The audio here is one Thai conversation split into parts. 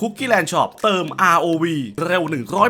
Cookie Land Shop เติม ROV เร็ว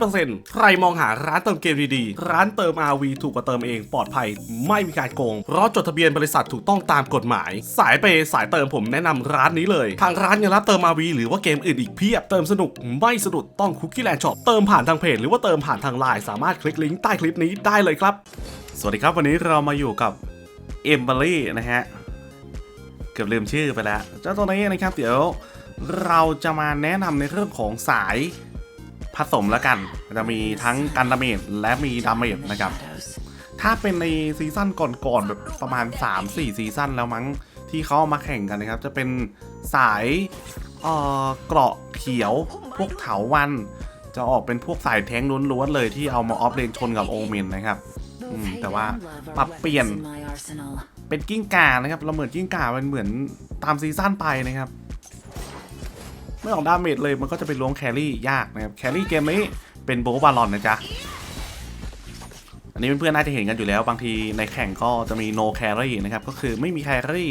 100%ใครมองหาร้านเติมเกมดีๆ ร้านเติม ROV ถูกกว่าเติมเองปลอดภัย ไม่มีการโกง เพราะจดทะเบียนบริษัทถูกต้องตามกฎหมาย สายเปสายเติมผมแนะนำร้านนี้เลย ทางร้านยังรับเติม ROV หรือว่าเกมอื่นอีกเพียบ เติมสนุกไม่สะดุดต้อง Cookie Land Shop เติมผ่านทางเพจหรือว่าเติมผ่านทางไลน์สามารถคลิกลิงก์ใต้คลิปนี้ได้เลยครับ สวัสดีครับวันนี้เรามาอยู่กับเอมเบอรี่นะฮะเกือบลืมชื่อไปแล้วเจ้าตัวนี้นะครับเดี๋ยว เราจะมาแนะนำในเรื่องของสายผสมแล้วกัน จะมีทั้งกันดาเมจและมีดาเมจนะครับ ถ้าเป็นในซีซั่นก่อนๆแบบประมาณ 3-4 ซีซั่นแล้วมั้งที่เขาเอามาแข่งกันนะครับ จะเป็นสายเอ่อเกราะเขียวพวกเถาวัน จะออกเป็นพวกสายแท้งล้วนๆเลยที่เอามาออฟเลนชนกับโอเมนนะครับอืมแต่ว่าปรับเปลี่ยนเป็นกิ้งก่านะครับ เราเหมือนกิ้งก่ามันเหมือนตามซีซั่นไปนะครับ ไม่ออกดาเมจเลยมันก็จะไปล้วงแครี่ยากนะครับแครี่เกมนี้เป็นโบบาลอนนะจ๊ะอันนี้เพื่อนๆน่าจะเห็นกันอยู่แล้ว บางทีในแข่งก็จะมี no carry นะครับก็คือไม่มีแครี่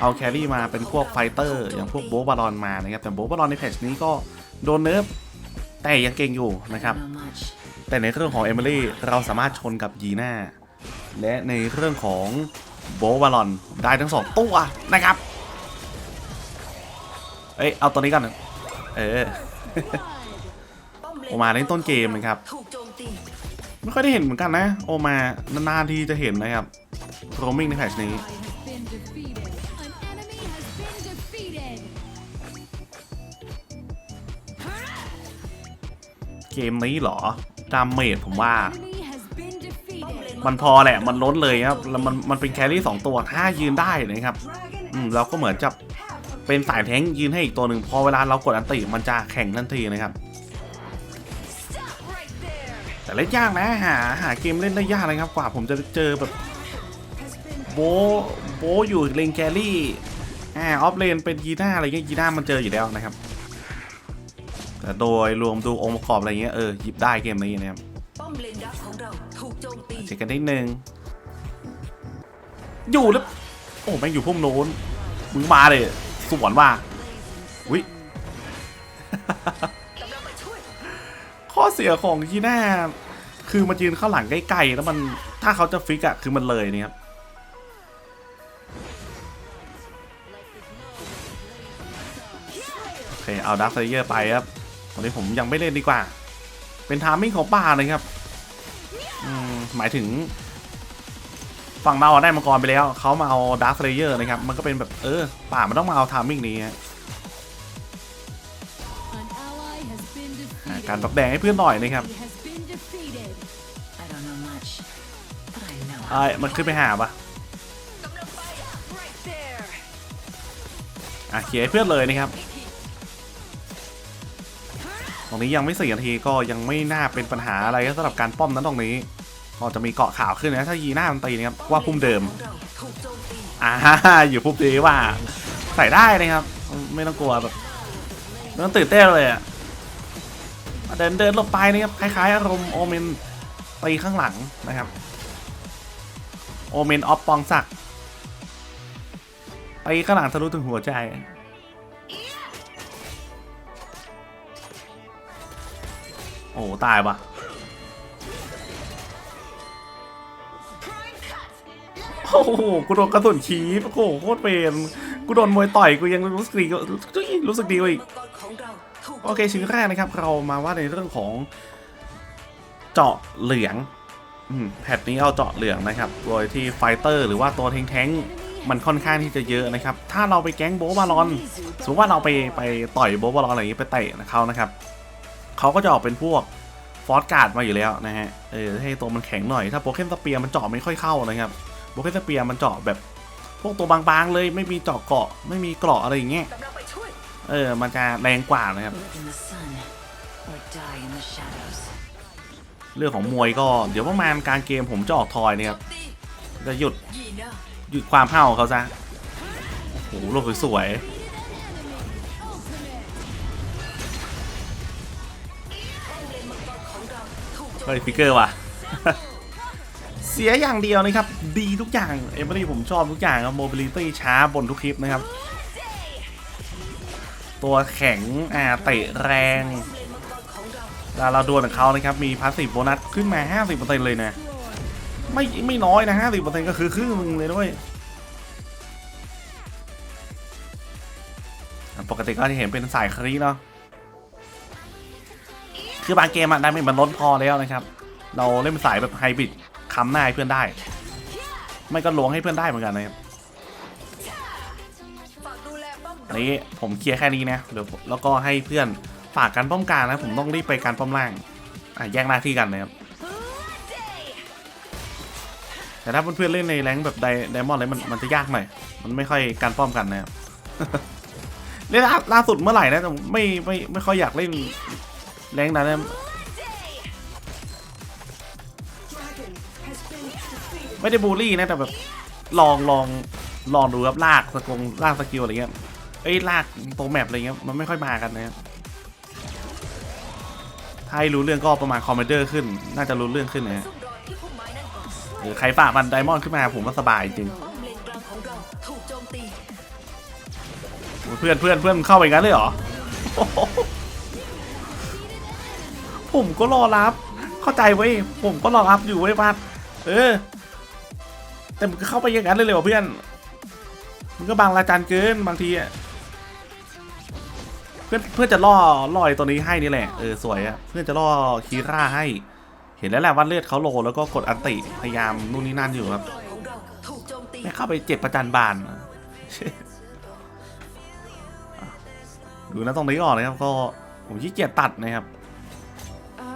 เอาแครี่มาเป็นพวกไฟเตอร์อย่างพวกโบบาลอนมานะครับแต่โบบาลอนในแพทช์นี้ก็โดนเนิร์ฟแต่ยังเก่งอยู่นะครับแต่ในเรื่องของเอมิลี่เราสามารถชนกับยีน่าและในเรื่องของโบบาลอนได้ทั้งสองตัวนะครับเอ้ยเอาตัวนี้ก่อน เออโอมาเล่นต้นเกมนะครับถูกโจมตีไม่ค่อยได้เห็นเหมือนกันนะ โอมานานๆทีจะเห็นนะครับโรมิงในแพทชนี้ been defeated. An enemy has been defeated. เกมนี้เหรอดาเมจผมว่า Enemy has been defeated. มันพอแหละ มันล้นเลยครับ แล้วมันมันเป็นแครี่สองตัวถ้ายืนได้นะครับ อืมเราก็เหมือนจะ เป็นสายแท้งยืนให้อีกตัวหนึ่งพอเวลาเรากดอันติมันจะแข่งทันทีนะครับ แต่เล่นยากนะหาหาเกมเล่นได้ยากนะครับ กว่าผมจะเจอแบบโบโบอยู่เลนแครี่อ่าออฟเลนเป็นยีน่าอะไรเงี้ยยีน่ามันเจออยู่แล้วนะครับ แต่โดยรวมดูองค์ประกอบอะไรเงี้ยเออหยิบได้เกมนี้นะครับเลนดักของเราถูกโจมตีเช็คกันนิดนึงอยู่แล้วโอ้แม่งอยู่พุ่มโน้นมึงมาเลย สวนว่าวิกำลังไปช่วยข้อเสียของยีน่าคือมันยืนข้างหลังใกล้ๆแล้วมันถ้าเขาจะฟิกอะคือมันเลยเนี่ยครับโอเคเอาดักไซเยอร์ไปครับตอนนี้ผมยังไม่เล่นดีกว่า เป็นทามมิ่งของป่าเลยครับหมายถึง ฝั่งเราอะได้มังกรไปแล้ว เขามาเอาดาร์คเยอร์นะครับ มันก็เป็นแบบเออ ป่ามันต้องมาเอาทามมิ่งนี้ฮะ An ally has been อ่า defeated. การตอกแดงให้เพื่อนหน่อยนะครับ He has been defeated. I don't know much but I know เอ้ยมันขึ้นไปหาปะกำลังไป right there อะเขียนให้เพื่อนเลยนะครับ ตรงนี้ยังไม่สี่นาทีก็ยังไม่น่าเป็นปัญหาอะไรสำหรับการป้อมนั้นตรงนี้ ก็จะมีเกาะขาวขึ้นนะถ้ายีหน้ามันตีนะครับว่าพุ่มเดิมอ่าอยู่พุ่มดีว่าใส่ได้นะครับ ไม่ต้องกลัวแบบไม่ต้องตื่นเต้นเลยอะเดินเดินลบไปนะครับคล้ายๆอารมณ์โอเมนตีข้างหลังนะครับโอเมนออฟปองศักดิ์ตีข้างหลังทะลุถึงหัวใจโอ้ตายปะ โอ้โหกูโดนกระสุนชีฟโอ้โหโคตรเป็นกูโดนมวยต่อยกูยังรู้สึกดีก็รู้สึกดีอีกโอเคชิ้นแรกนะครับ เรามาว่าในเรื่องของเจาะเหลืองแพทนี้เอาเจาะเหลืองนะครับ โดยที่ไฟเตอร์หรือว่าตัวแท้งมันค่อนข้างที่จะเยอะนะครับ ถ้าเราไปแก๊งโบบาลอน สมมติว่าเราไปไปต่อยโบบาลอนอะไรอย่างนี้ไปเตะเขานะครับ เขาก็จะออกเป็นพวกฟอสการ์ดมาอยู่แล้วนะฮะ เออให้ตัวมันแข็งหน่อย ถ้าโปเกมสเปียร์มันเจาะไม่ค่อยเข้านะครับ โปเกมสเปียร์มันเจาะแบบ พวกตัวบางๆเลยไม่มีเจาะเกาะ ไม่มีเกราะอะไรอย่างเงี้ยเออ มันจะแรงกว่านะครับ เรื่องของมวยก็เดี๋ยวประมาณการเกมผมจะออกทอยเนี่ยครับ จะหยุดหยุดความเห่าเขาซะ โอ้โหลกสวยเลนมังกรของเราถูกๆโจมเฮ้ยฟิกเกอร์ว่ะ เสียอย่างเดียวนะครับ ดีทุกอย่างเอเวอรี่ผมชอบทุกอย่างครับโมบิลิตี้ช้าบนทุกคลิปนะครับ ตัวแข็งอ่าเตะแรงเรของเราแล้วเราดวลกับเขานะครับ มีพาสซีฟโบนัสขึ้นมา 50%เลยนะ ไม่ไม่น้อยนะ 50%ก็คือครึ่งนึงเลยด้วย ปกติก็จะเห็นเป็นสายครีเนาะคือบางเกมอะได้ไม่มันล้นพอแล้วนะครับ เราเล่นเป็นสายแบบไฮบริด ค้ำหน้าให้เพื่อนได้ ไม่ก็ล้วงให้เพื่อนได้เหมือนกันนะครับอันนี้ผมเคลียร์แค่นี้นะเดี๋ยวแล้วก็ให้เพื่อนฝากกันป้อมกลางนะผมต้องรีบไปการป้อมล่างอะแยกหน้าที่กันนะครับแต่ถ้าเพื่อนๆเล่นในแรงแบบไดไดมอนด์เลยมันมันจะยากหน่อยมันไม่ค่อยการป้อมกันนะครับเล่นล่าสุดเมื่อไหร่นะแต่ไม่ไม่ไม่ค่อยอยากเล่นแรงนั้นนะ ไม่ได้บูลลี่นะแต่แบบลองลองลองดูครับลากสกงลากสกิลอะไรเงี้ยเอ้ยลากตรแมปอะไรเงี้ยมันไม่ค่อยมากันนะครับถ้าให้รู้เรื่องก็ประมาณคอมเมเดอร์ขึ้น น่าจะรู้เรื่องขึ้นนะหรือใครฝามันไดมอนด์ขึ้นมาผมว่าสบายจริงเพื่อนเพื่อนเพื่อนเข้าไปงั้นเลยเหรอ ผมก็รอรับ เข้าใจเว้ ผมก็รอรับอยู่เว้ยพัดเออ แต่มันก็เข้าไปอย่างนั้นเลยเลยว่ะเพื่อนมันก็บางราจานเกินบางทีอะเพื่อนเพื่อนจะล่อล่อไอ้ตัวนี้ให้นี่แหละเออสวยอะเพื่อนจะล่อคีร่าให้ เห็นแล้วแหละว่าเลือดเขาโลแล้วก็กดอันติพยายามนู่นนี่นั่นอยู่ครับของเราถูกโจมตีไม่เข้าไปเจ็ดประจันบาน ดูนะตรงนี้ก่อนนะครับก็ผมขี้เกียจตัดนะครับ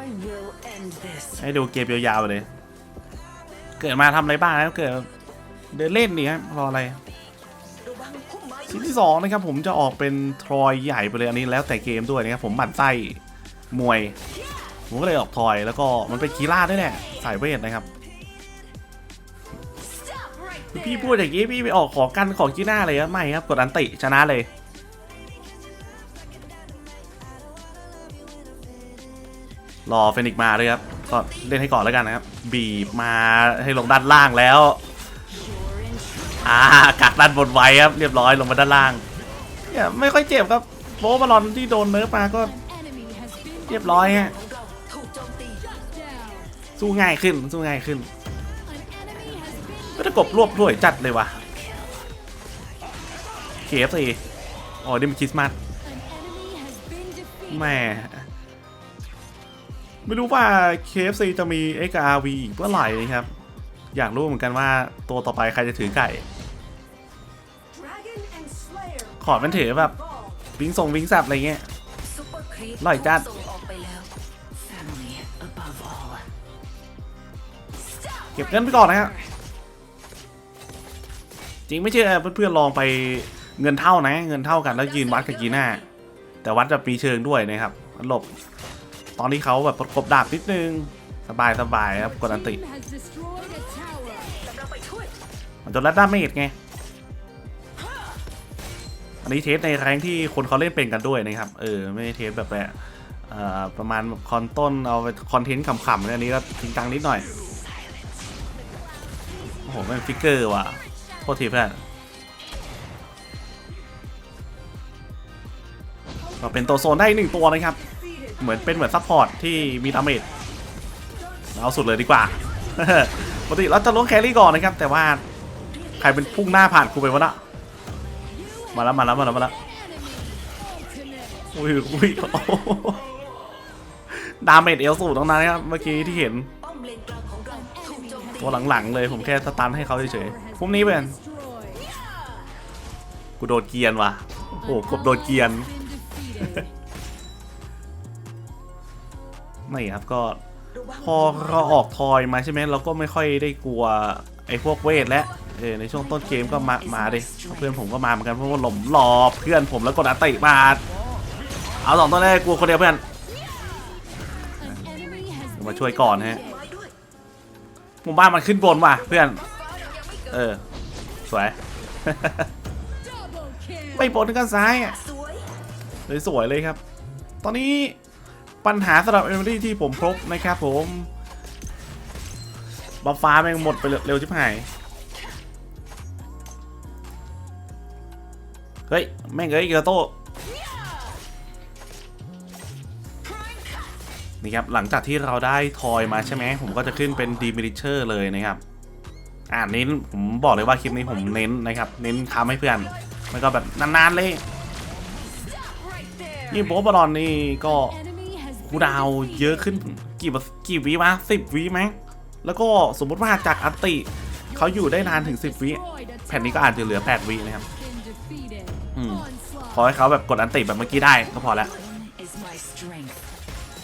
I will end this ให้ดูเกมยาวๆไปเลย เกิดมาทำอะไรบ้างนะเกิดเดินเล่นนี่ครับรออะไรระวังพุ่มไม้ชิ้นที่สองนะครับผมจะออกเป็นทรอยใหญ่ไปเลยอันนี้แล้วแต่เกมด้วยนะครับผมหมั่นไส้มวย ผมก็เลยออกทรอยแล้วก็มันเป็นคีร่าด้วยแหละสายเวทนะครับพี่พูดอย่างนี้พี่ไปออกของกันของกีน่าเลยครับไม่ครับกดอันติชนะเลยรอเฟนิกซ์มาเลยครับ ก็เล่นให้ก่อนแล้วกันนะครับ บีบมาให้ลงด้านล่างแล้วอ่ากักด้านบนไว้ครับเรียบร้อยลงมาด้านล่างเนี่ยไม่ค่อยเจ็บครับโบบอลอนที่โดนเนิร์ฟมาก็เรียบร้อยฮะสู้ง่ายขึ้นสู้ง่ายขึ้นก็จะกบรวบด้วยจัดเลยว่ะ KFC อ๋อนี่มันคริสต์มาสแม่ ไม่รู้ว่า KFC จะมี XRV อีกเมื่อไหร่นะครับ อยากรู้เหมือนกันว่าตัวต่อไปใครจะถือไก่ ขอเป็นถือแบบวิงทรงวิงแซบอะไรเงี้ยซุปเปอร์ครีปอร่อยจัดส่งออกไปแล้ว Family above all เก็บเงินไปก่อนนะครับจริงไม่เชื่อเพื่อนๆลองไปเงินเท่านะ เงินเท่ากันแล้วยืนวัดกับกีน่าแต่วัดแบบปีเชิงด้วยนะครับหลบ ตอนที่เขาแบบประกบดาบนิดนึง สบายสบายครับกดอันติ Team has destroyed a tower. กำลังไปช่วยมันจะรัดดาเมจไง อันนี้เทสในแรงที่คนเขาเล่นเป็นกันด้วยนะครับ เออ ไม่เทสแบบแบบประมาณคอนต้นเอาไปคอนเทนต์ขำๆอันนี้ก็จริงจังนิดหน่อย โอ้โหแม่งฟิกเกอร์ว่ะโทษทีเพื่อนก็เป็นตัวโซนได้หนึ่งตัวนะครับ เหมือนเป็นเหมือนซัพพอร์ตที่มีดาเมจเอาสุดเลยดีกว่าปกติเราจะล้วงแครี่ก่อนนะครับ แต่ว่าใครเป็นพุ่งหน้าผ่านกูไปวะนะมาแล้วมาแล้วมาแล้วมาแล้วอุ้ยอุ้ยดาเมจเอลสูตรงนั้นครับเมื่อกี้ที่เห็นตัวหลังๆเลยผมแค่สตันให้เขาเฉยๆพรุ่งนี้เป็นกูโดนเกียนว่ะโอ้โหกบโดนเกียน Been defeated. ไม่ครับก็ระวังพอเราออกทอยมาใช่ไหมเราก็ไม่ค่อยได้กลัวไอ้พวกเวทและเออในช่วงต้นเกมก็มามาดิเพื่อนผมก็มาเหมือนกันเพราะว่าหลมรอเพื่อนผมแล้วกดอัตติมาเอาสองตัวแรกกลัวคนเดียวเพื่อน An enemy has เดี๋ยวมาช่วยก่อนฮะไม้ด้วยหมู่บ้านมันขึ้นบนว่ะเพื่อน เออ สวย double kill. ไม่บนก็ซ้ายอะสวยเลยสวยเลยครับ ตอนนี้ ปัญหาสำหรับเอเมอรี่ที่ผมพบนะครับผมบัฟฟ้าแม่งหมดไปเร็วชิบหาย เฮ้ย แม่งเอ้ยกระโต้นี่ครับ หลังจากที่เราได้ทอยมาใช่ไหม ผมก็จะขึ้นเป็นดีมิลิเชอร์เลยนะครับ อ่าเน้น ผมบอกเลยว่าคลิปนี้ผมเน้นนะครับ เน้นทำให้เพื่อน มันก็แบบนานๆเลย นี่โบบอลนี่ก็ กูดาวเยอะขึ้นกี่กี่วิวะสิบวิไหมแล้วก็สมมติว่าจากอัตติเขาอยู่ได้นานถึง 10 วิแผ่นนี้ก็อาจจะเหลือ 8 วินะครับ been defeated. Hmm. Onslaught. ขอให้เขาแบบกดอันติแบบเมื่อกี้ได้ก็พอแล้ว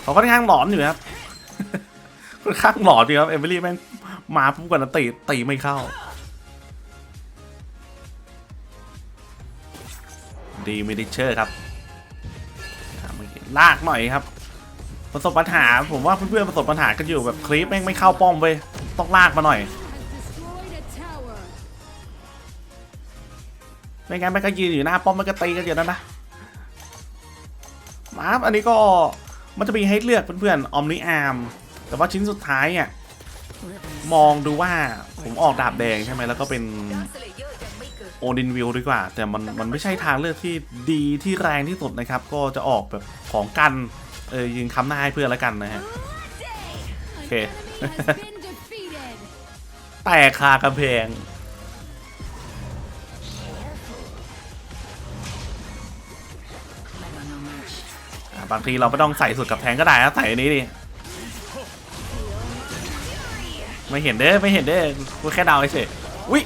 เขาค่อนข้างหลอนอยู่ครับค่อนข้างหลอนจริงครับเอมิลี่แม่งมาปุ๊บกดอันติตีไม่เข้า ดีมิดิเชอร์ครับลากหน่อยครับ ประสบปัญหาผมว่าเพื่อนๆประสบปัญหากันอยู่แบบคลิปแม่งไม่เข้าป้อมเว้ยต้องลากมาหน่อย ไม่งั้นมันก็ยืนอยู่หน้าป้อมมันก็ตีกันอยู่นั่นนะมาอันนี้ก็มันจะมีให้เลือกเพื่อนๆออมนิอาร์มแต่ว่าชิ้นสุดท้ายอะมองดูว่าผมออกดาบแดงใช่ไหมแล้วก็เป็นโอดินวิลดีกว่า แต่มันมันไม่ใช่ทางเลือกที่ดีที่แรงที่สุดนะครับ ก็จะออกแบบของกัน เออยิงคำหน้าให้เพื่อนแล้วกันนะฮะ An Okay. enemy has been defeated. แตกคากำแพง Never know much อะบางทีเราไม่ต้องใส่สุดกับแทงก็ได้นะใส่อันนี้ดิ ไม่เห็นเด้อไม่เห็นเด้อกูแค่เดาเฉยๆอุ้ย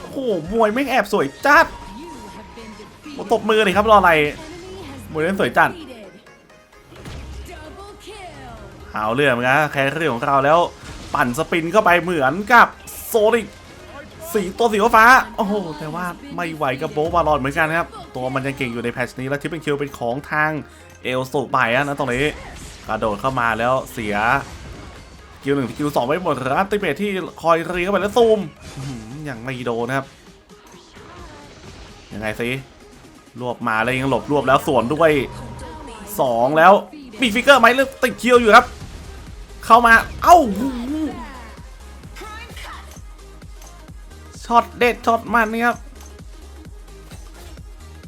โอ้โหมวยไม่งแอบสวยจัด You have been defeated. โอ้ตบมือเลยครับรออะไร Enemy has มวยเล่นสวยจัดเอาเรื่องนะแครี่ของเราแล้ว ปั่นสปินเข้าไปเหมือนกับโซลิกสีตัวสีฟ้า โอ้โห แต่ว่าไม่ไหวกับโบบาลอนเหมือนกันครับ ตัวมันยังเก่งอยู่ในแพทชนี้แล้วทิปเป็นคิวเป็นของทางเอลสุไปนะตรงนี้กระโดดเข้ามาแล้วเสียคิวหนึ่งคิวสองไปหมดแล้วอัลติเมทที่คอยเรียเข้าไปแล้วซูมอื้อหือยังไม่โดนนะครับ ยังไงสิ รวบมาแล้วยังหลบรวบแล้วสวนด้วยสองแล้วมีฟิกเกอร์ไหมเลือกติดเคิวอยู่ครับ เข้ามา เอ้าช็อตเด็ดช็อตมันนี่ครับ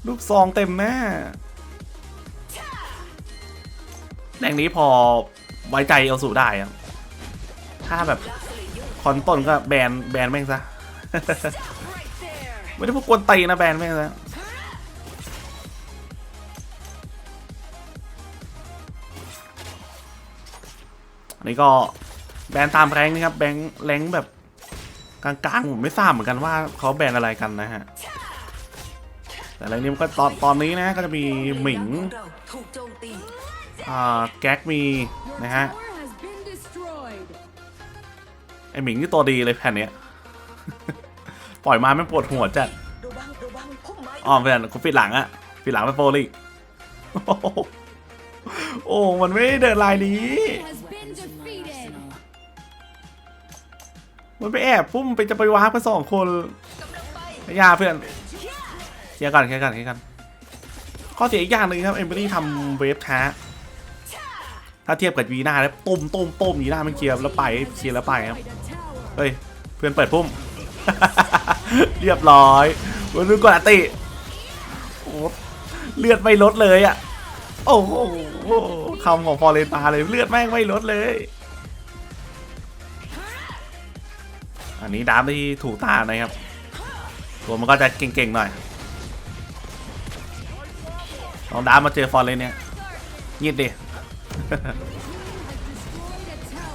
ลูกซองเต็มแม่แดงนี้พอไว้ใจเอาสู่ได้ครับ ถ้าแบบคอนต้นก็แบนแบนแม่งซะ ไม่ได้พวกกวนตีนะแบนแม่งซะ นนี้ก็แบนตามแรงนะครับแบงแรงแบบกลางๆผมไม่ทราบเหมือนกันว่าเขาแบนอะไรกันนะฮะแต่แรงนี้มันก็ตอนตอนนี้นะก็จะมีหมิงอ่าแก๊กมีนะฮะไอหมิงนี่ตัวดีเลยแผ่นเนี้ย ปล่อยมาไม่ปวดหัวจัดอ๋อเพื่อนกูปิดหลังอะปิดหลังไปโฟลิกโอ้โหมันไม่เดินลายนี้ มันไปแอบปุ้มไปจะไปวาร์ปกันสองคนยาเพื่อนเคลียร์ก่อนเคลียร์ก่อนเคลียร์ก่อนข้อเสียอีกอย่างหนึ่งครับเอมเบอรี่ทำเวฟช้าถ้าเทียบกับวีน่าแล้วตุ้มตุ้มตุ้มวีน่ามันเคลียร์แล้วไปเคลียร์แล้วไปครับเฮ้ยเพื่อนเปิดพุ่ม เรียบร้อยวันนู้นกดอัตติโอ้เลือดไม่ลดเลยอะ โอ้โหคำของฟอเรนตาเลยเลือดแม่งไม่ลดเลย อันนี้ดามที่ถูกตานะครับ ตัวมันก็จะเก่งๆหน่อยลองดามมาเจอฟอร์เรนเนี่ยยิดดิ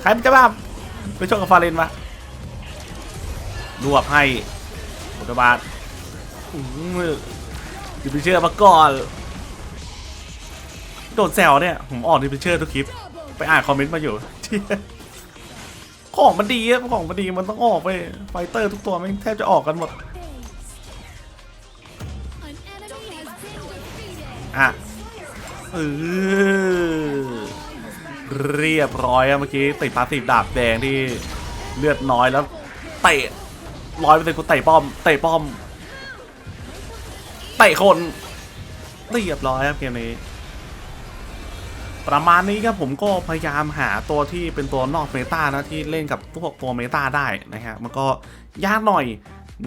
ใครมันจะบ้าไปชกกับฟาเรนมารวบให้บุตบาทดิพิเชอร์มาก่อน โดนแซวเนี่ย ผมออกดิพิเชอร์ทุกคลิป ไปอ่านคอมเมนต์มาอยู่ ของมันดีอะของมันดีมันต้องออกไปไฟเตอร์ทุกตัวแม่งแทบจะออกกันหมดอะเออเรียบร้อยอะเมื่อกี้ติดพาสีดาบแดงที่เลือดน้อยแล้วเตะร้อยเป็นต์กูเตะป้อมเตะป้อมเตะคนเรียบร้อยครับเกมนี้ ประมาณนี้ครับผมก็พยายามหาตัวที่เป็นตัวนอกเมตานะที่เล่นกับพวกตัวเมตาได้นะฮะมันก็ยากหน่อย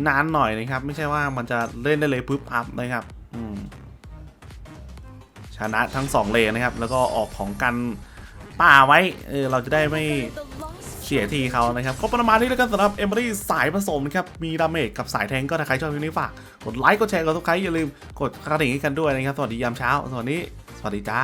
นานหน่อยนะครับ ไม่ใช่ว่ามันจะเล่นได้เลยปุ๊บอัพนะครับอืมชนะทั้ง 2 เลนนะครับ แล้วก็ออกของกันป่าไว้เออเราจะได้ไม่เสียทีเขานะครับ ก็ประมาณนี้แล้วกันสำหรับเอม r รี่สายผสมนะครับ มีดาเมจกับสายแทงก็ถ้าใครชอบคลิปนี้ฝาก กดไลค์ กดแชร์ กดซับสไครต์อย่าลืมกดกระดิ่งให้กันด้วยนะครับ สวัสดียามเช้า สวัสดี สวัสดีจ้า